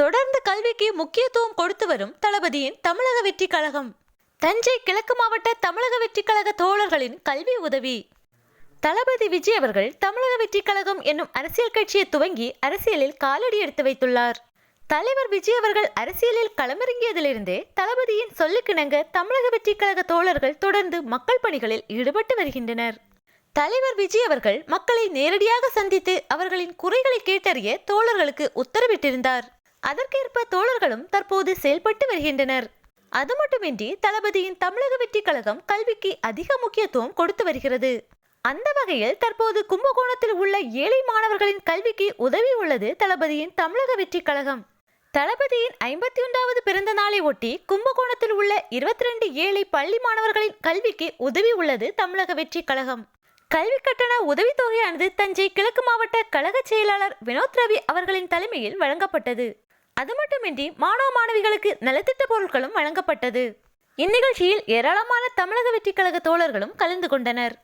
தொடர்ந்து கல்விக்கு முக்கியத்துவம் கொடுத்து வரும் தளபதியின் தமிழக வெற்றி கழகம். தஞ்சை கிழக்கு மாவட்ட தமிழக வெற்றி கழக தோழர்களின் கல்வி உதவி. தளபதி விஜய் அவர்கள் தமிழக வெற்றி கழகம் என்னும் அரசியல் கட்சியை துவங்கி அரசியலில் காலடி எடுத்து வைத்துள்ளார். தலைவர் விஜய் அவர்கள் அரசியலில் களமிறங்கியதிலிருந்தே தளபதியின் சொல்லுக்கிணங்க தமிழக வெற்றி கழக தோழர்கள் தொடர்ந்து மக்கள் பணிகளில் ஈடுபட்டு வருகின்றனர். தலைவர் விஜய் அவர்கள் மக்களை நேரடியாக சந்தித்து அவர்களின் குறைகளை கேட்டறிய தோழர்களுக்கு உத்தரவிட்டிருந்தார். அதற்கேற்ப தோழர்களும் தற்போது செயல்பட்டு வருகின்றனர். அது மட்டுமின்றி தளபதியின் தமிழக வெற்றி கழகம் கல்விக்கு அதிக முக்கியத்துவம் கொடுத்து வருகிறது. அந்த வகையில் தற்போது கும்பகோணத்தில் உள்ள ஏழை மாணவர்களின் கல்விக்கு உதவி உள்ளது தளபதியின் தமிழக வெற்றி கழகம். தளபதியின் ஐம்பத்தி ஒன்றாவது பிறந்த நாளை ஒட்டி கும்பகோணத்தில் உள்ள இருபத்தி ரெண்டு ஏழை பள்ளி மாணவர்களின் கல்விக்கு உதவி உள்ளது தமிழக வெற்றி கழகம். கல்வி கட்டண உதவித்தொகையானது தஞ்சை கிழக்கு மாவட்ட கழக செயலாளர் வினோத் ரவி அவர்களின் தலைமையில் வழங்கப்பட்டது. அது மட்டுமின்றி மாணவ மாணவிகளுக்கு நலத்திட்ட பொருட்களும் வழங்கப்பட்டது. இந்நிகழ்ச்சியில் ஏராளமான தமிழக வெற்றி கழக தோழர்களும் கலந்து கொண்டனர்.